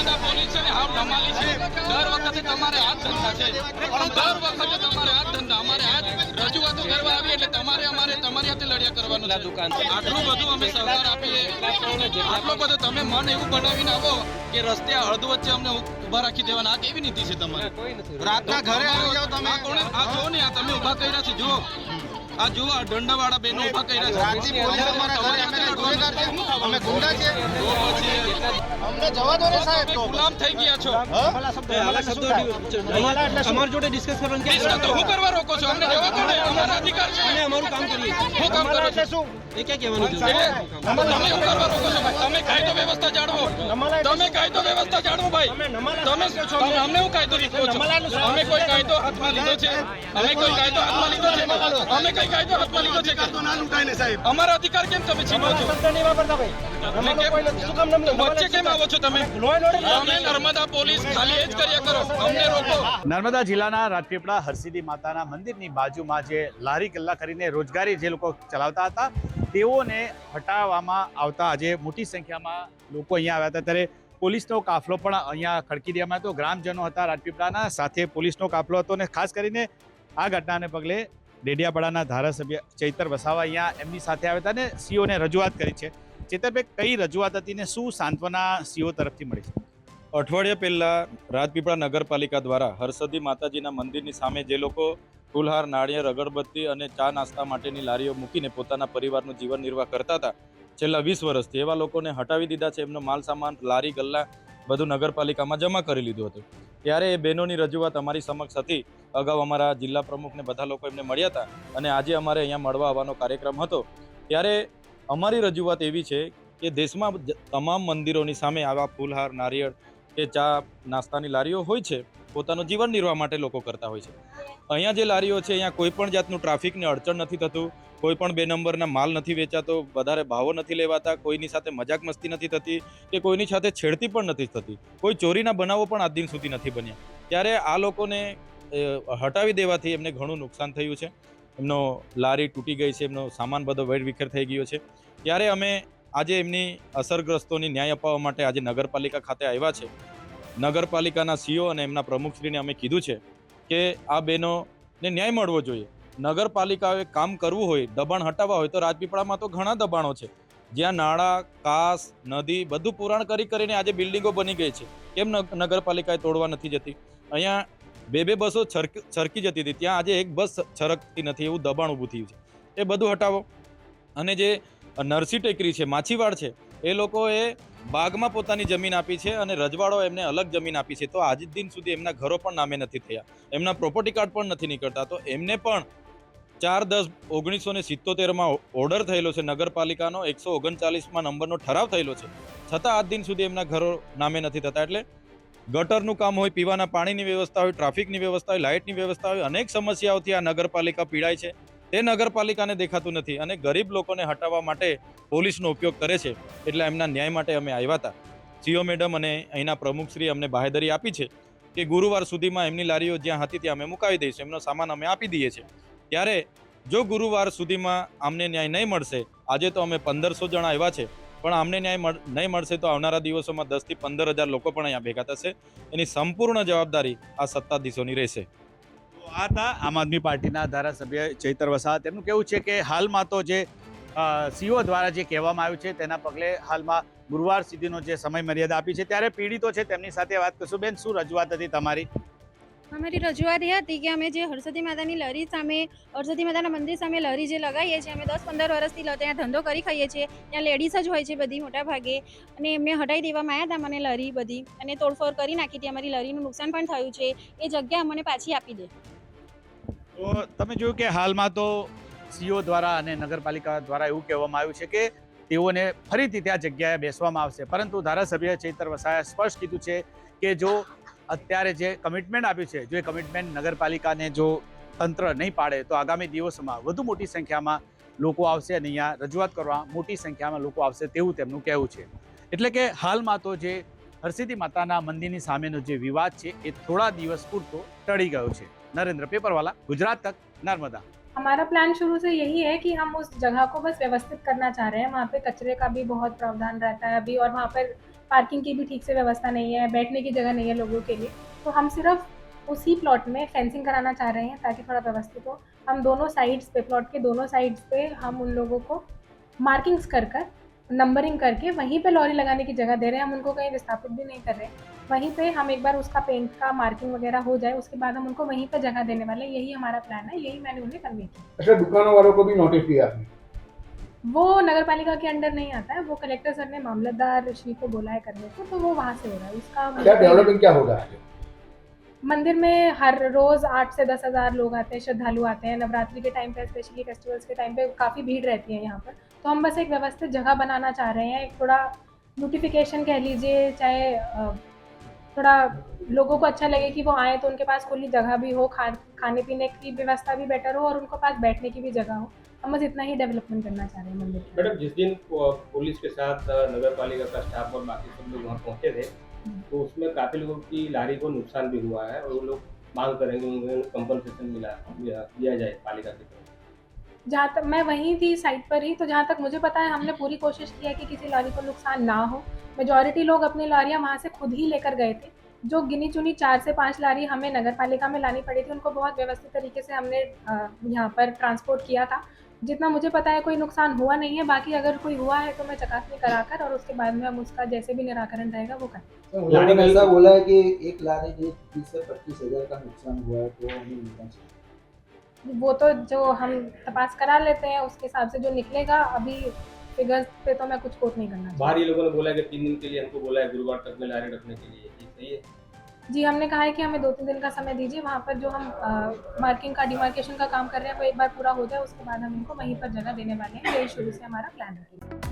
Narmada police છે ને હાવ નમાલી છે. દર વખતે તમારે આ ધંધા છે. દર વખતે તમારે આ ધંધા. અમારે આ રજૂઆતો કરવા આવી એટલે તમારે અમારે તમારી હાથે લડ્યા કરવાનું છે. દુકાન આટલું બધું અમે સહકાર આપીએ. આટલો બધો તમે મન એવું બનાવીને આવો કે રસ્તે અડધ વચ્ચે અમને ઊભા રાખી દેવાના. આ કેવી નીતિ છે તમારે? રાતના ઘરે આવી જાવ તમે. આ કોણે આ જો ને આ તમે ઊભા કર્યા છે જુઓ. આ જુઓ આ દંડાવાળા બેનો ઊભા કર્યા છે. રાતની પોલીસ અમારા ઘરે અમે ગુંડા પછી અમને જવા દો ને સાહેબ તો. ગુલામ થઈ ગયા છો. આવા જોડે ડિસ્કસ કરવાનું ક્યાં તો હું કરવા રોકો છો? અમને જવા દો ને. અમારો અધિકાર છે. અમે અમારું કામ કરીએ. હું કામ કરો છો એ ક્યાં કહેવાનું છે? તમે શું કરવા રોકો છો ભાઈ? તમે કાયદો વ્યવસ્થા જાળવો. તમે કાયદો વ્યવસ્થા જાળવો ભાઈ. તમે તમે અમને હું કાયદો લીધો છો? અમે કોઈ કાયદો હાથમાં લીધો છે? અમે કોઈ કાયદો હાથમાં લીધો છે? અમે કઈ કાયદો હાથમાં લીધો છે? કે? ના લૂંટાય ને સાહેબ અમારો અધિકાર કેમ તમે છીનો છો? તમે કેમ? નર્મદા જિલ્લાના રાજપીપળા હરસિદ્ધિ માતાના મંદિરની બાજુમાં જે લારી ગલ્લા કરીને રોજગારી જે લોકો ચલાવતા હતા, તેઓને હટાવવામાં આવતા આજે મોટી સંખ્યામાં લોકો અહીંયા આવ્યા હતા. ત્યારે પોલીસનો કાફલો પણ અહીંયા ખડકી દેવામાં હતો. ગ્રામજનો હતા રાજપીપળાના, સાથે પોલીસનો કાફલો હતો અને ખાસ કરીને આ ઘટનાને પગલે ડેડિયાપાડાના ધારાસભ્ય ચૈતર વસાવા અહીંયા એમની સાથે આવ્યા હતા અને સીઓને રજૂઆત કરી છે. ચૈતરભાઈ, કઈ રજૂઆત હતી ને શું સાંત્વના સીઓ તરફથી મળી? છે અઠવાડિયા પહેલા રાજપીપળા નગરપાલિકા દ્વારા હરસદી માતાજીના મંદિરની સામે જે લોકો ફૂલહાર, નાળિયેર, અગરબત્તી અને ચા નાસ્તા માટેની લારીઓ મૂકીને પોતાના પરિવારનું જીવન નિર્વાહ કરતા હતા, છેલ્લા વીસ વર્ષથી. એવા લોકોને હટાવી દીધા છે, એમનો માલ સામાન, લારી, ગલ્લા બધું નગરપાલિકામાં જમા કરી લીધું હતું. ત્યારે એ બહેનોની રજૂઆત અમારી સમક્ષ હતી. અગાઉ અમારા જિલ્લા પ્રમુખને બધા લોકો એમને મળ્યા હતા અને આજે અમારે અહીંયા મળવા આવવાનો કાર્યક્રમ હતો. ત્યારે અમારી રજૂઆત એવી છે કે દેશમાં તમામ મંદિરોની સામે આવા ફૂલહાર, નારિયેળ કે ચા નાસ્તાની લારીઓ હોય છે, પોતાનું જીવન નિર્વાહ માટે લોકો કરતા હોય છે. અહીંયા જે લારીઓ છે, અહીંયા કોઈ પણ જાતનું ટ્રાફિકને અડચણ નથી થતું, કોઈ પણ બે નંબરના માલ નથી વેચાતો, વધારે ભાવો નથી લેવાતા, કોઈની સાથે મજાક મસ્તી નથી થતી કે કોઈની સાથે છેડતી પણ નથી થતી. કોઈ ચોરીના બનાવો પણ આજ દિન સુધી નથી બન્યા. ત્યારે આ લોકોને હટાવી દેવાથી એમને ઘણું નુકસાન થયું છે. એમનો લારી તૂટી ગઈ છે, એમનો સામાન બધો વેર વિખેર થઈ ગયો છે. ત્યારે અમે આજે એમની અસરગ્રસ્તોની ન્યાય અપાવવા માટે આજે નગરપાલિકા ખાતે આવ્યા છે. નગરપાલિકાના સીઓ અને એમના પ્રમુખશ્રીને અમે કીધું છે કે આ બહેનોને ન્યાય મળવો જોઈએ. નગરપાલિકાએ કામ કરવું હોય, દબાણ હટાવવા હોય તો રાજપીપળામાં તો ઘણા દબાણો છે. જ્યાં નાળા, કાસ, નદી બધું પુરાણ કરી કરીને આજે બિલ્ડિંગો બની ગઈ છે. કેમ નગ- નગરપાલિકાએ તોડવા નથી જતી? અહીંયા બે બે બસો છરક જતી હતી. ત્યાં આજે એક બસ છરકતી નથી, એવું દબાણ ઊભું થયું છે. એ બધું હટાવો. અને જે નરસી ટેકરી છે, માછીવાડ છે, એ લોકોએ બાગમાં પોતાની જમીન આપી છે અને રજવાડો એમને અલગ જમીન આપી છે. તો આજ દિન સુધી એમના ઘરો પણ નામે નથી થયા. એમના પ્રોપર્ટી કાર્ડ પણ નથી નીકળતા. તો એમને પણ ચાર દસ ઓગણીસો ને સિત્તોતેરમાં ઓર્ડર થયેલો છે. નગરપાલિકાનો એકસો ઓગણચાલીસમાં નંબરનો ઠરાવ થયેલો છે. છતાં આજ દિન સુધી એમના ઘરો નામે નથી થતા. એટલે ગટરનું કામ હોય, પીવાના પાણીની વ્યવસ્થા હોય, ટ્રાફિકની વ્યવસ્થા હોય, લાઇટની વ્યવસ્થા હોય, અનેક સમસ્યાઓથી આ નગરપાલિકા પીડાય છે. તે નગરપાલિકાને દેખાતું નથી અને ગરીબ લોકોને હટાવવા માટે પોલીસનો ઉપયોગ કરે છે એટલે એમના ન્યાય માટે અમે આવ્યા હતા. સીઓ મેડમ અને અહીંના પ્રમુખશ્રી અમને બાહેદરી આપી છે કે ગુરુવાર સુધીમાં એમની લારીઓ જ્યાં હતી ત્યાં અમે મુકાવી દઈશું, એમનો સામાન અમે આપી દઈએ છીએ. ત્યારે જો ગુરુવાર સુધીમાં અમને ન્યાય નહીં મળશે, આજે તો અમે પંદરસો જણા આવ્યા છે. પણ અમને ન્યાય નહીં મળશે તો આવનારા દિવસોમાં દસથી પંદર હજાર લોકો પણ અહીંયા ભેગા થશે. એની સંપૂર્ણ જવાબદારી આ સત્તાધીશોની રહેશે. આ હતા આમ આદમી પાર્ટીના ધારાસભ્ય ચૈતર વસાહત તેમનું કેવું છે કે હાલમાં તો જે સીઓ દ્વારા જે કહેવામાં આવ્યું છે તેના પગલે હાલમાં ગુરુવાર સુધીનો જે સમય મર્યાદા આપી છે, ત્યારે પીડિતો છે. તેમની સાથે વાત કરશું. બેન, શું રજૂઆત હતી તમારી? અમારી રજૂઆત એ હતી કે અમે જે હરસદી માતાની લરી સામે, હરસદી માતાના મંદિર સામે લરી જે લગાવીએ છીએ, અમે દસ પંદર વર્ષથી ત્યાં ધંધો કરી ખાઈએ છીએ. ત્યાં લેડીઝ જ હોય છે બધી મોટા ભાગે. અને એમને હટાવી દેવામાં આવ્યા હતા મને લરી બધી. અને તોડફોડ કરી નાખી હતી. અમારી લરીનું નુકસાન પણ થયું છે. એ જગ્યા અમને પાછી આપી દે. તો તમે જોયું કે હાલમાં તો સીઓ દ્વારા અને નગરપાલિકા દ્વારા એવું કહેવામાં આવ્યું છે કે તેઓને ફરીથી ત્યાં જગ્યાએ બેસવામાં આવશે. પરંતુ ધારાસભ્ય ચૈતર વસાએ સ્પષ્ટ કીધું છે કે જો અત્યારે જે કમિટમેન્ટ આપ્યું છે જો એ કમિટમેન્ટ નગરપાલિકાને જો તંત્ર નહીં પાડે તો આગામી દિવસોમાં વધુ મોટી સંખ્યામાં લોકો આવશે અને અહીંયા રજૂઆત કરવા મોટી સંખ્યામાં લોકો આવશે તેવું તેમનું કહેવું છે એટલે કે હાલમાં તો જે હરસિદ્ધિ માતાના મંદિરની સામેનો જે વિવાદ છે એ થોડા દિવસ પૂરતો ટળી ગયો છે नरेंद्र पेपरवाला गुजरात तक नर्मदा हमारा प्लान शुरू से यही है कि हम उस जगह को बस व्यवस्थित करना चाह रहे हैं वहाँ पे कचरे का भी बहुत प्रावधान रहता है अभी और वहाँ पर पार्किंग की भी ठीक से व्यवस्था नहीं है, बैठने की जगह नहीं है लोगों के लिए। तो हम सिर्फ़ उसी प्लॉट में फेंसिंग कराना चाह रहे हैं ताकि थोड़ा व्यवस्थित हो। हम दोनों साइड्स पे प्लॉट के दोनों साइड्स पे हम उन लोगों को मार्किंग्स कर कर नंबरिंग करके वहीं पे लॉरी लगाने की जगह दे रहे हैं। हम उनको कहीं विस्थापित भी नहीं कर रहे। वहीं पे हम एक बार उसका पेंट का मार्किंग वगैरह हो जाए, उसके बाद हम उनको वहीं पे जगह देने वाले यही हमारा प्लान है, यही मैंने उन्हें कन्वे किया। अच्छा दुकानों वालों को भी नोटिस आपने? वो नगर पालिका के अंडर नहीं आता है वो कलेक्टर सर ने मामलतदार श्री को बोला है करने को तो वो वहाँ से हो रहा है। उसका क्या डेवलपिंग क्या होगा आगे? मंदिर में हर रोज आठ से दस हज़ार लोग आते हैं श्रद्धालु आते हैं। नवरात्रि के टाइम पे स्पेशली फेस्टिवल्स के टाइम पे काफ़ी भीड़ रहती है यहाँ पर। तो हम बस एक व्यवस्थित जगह बनाना चाह रहे हैं एक थोड़ा ब्यूटिफिकेशन कह लीजिए चाहे थोड़ा लोगों को अच्छा लगे कि वो आए तो उनके पास खुली जगह भी हो खा खाने पीने की व्यवस्था भी बेटर हो और उनके पास बैठने की भी जगह हो। हम बस इतना ही डेवलपमेंट करना चाह रहे हैं मंदिर मैडम जिस दिन पुलिस के साथ नगर पालिका का स्टाफ और बाकी सब लोग वहाँ पहुँचे थे तो उसमें काफ़ी लोगों की लारी को नुकसान भी हुआ है और वो लोग मांग करेंगे उन्हें कंपनसेशन मिला दिया दिया जाए पालिका की तरफ़ जहाँ तक मैं वहीं थी साइट पर ही तो जहाँ तक मुझे पता है हमने पूरी कोशिश की है कि किसी लॉरी को नुकसान ना हो। मेजॉरिटी लोग अपनी लारियाँ वहाँ से खुद ही लेकर गए थे। जो गिनी चुनी चार से पाँच लारी हमें नगर पालिका में लानी पड़ी थी उनको बहुत व्यवस्थित तरीके से हमने यहाँ पर ट्रांसपोर्ट किया था। जितना मुझे पता है कोई नुकसान हुआ नहीं है। बाकी अगर कोई हुआ है तो मैं चकासनी कराकर और उसके बाद में हम उसका जैसे भी निराकरण रहेगा वो करें ऐसा बोला है कि एक लारी के तीस से पच्चीस हज़ार का नुकसान हुआ है तो हमें मिलना चाहिए। वो तो जो हम तपास करा लेते हैं उसके हिसाब से जो निकलेगा अभी फिगर्स पे तो मैं कुछ कोट नहीं करना बाहर ये लोगों ने बोला कि तीन दिन के लिए हमको बोला है गुरुवार तक में लारी रखने के लिए। ये सही है? जी हमने कहा है कि हमें दो तीन दिन का समय दीजिए वहाँ पर जो हम मार्किंग का डिमार्केशन का काम कर रहे हैं वो एक बार पूरा हो जाए उसके बाद हम इनको वहीं पर जगह देने वाले हैं यही शुरू से हमारा प्लान है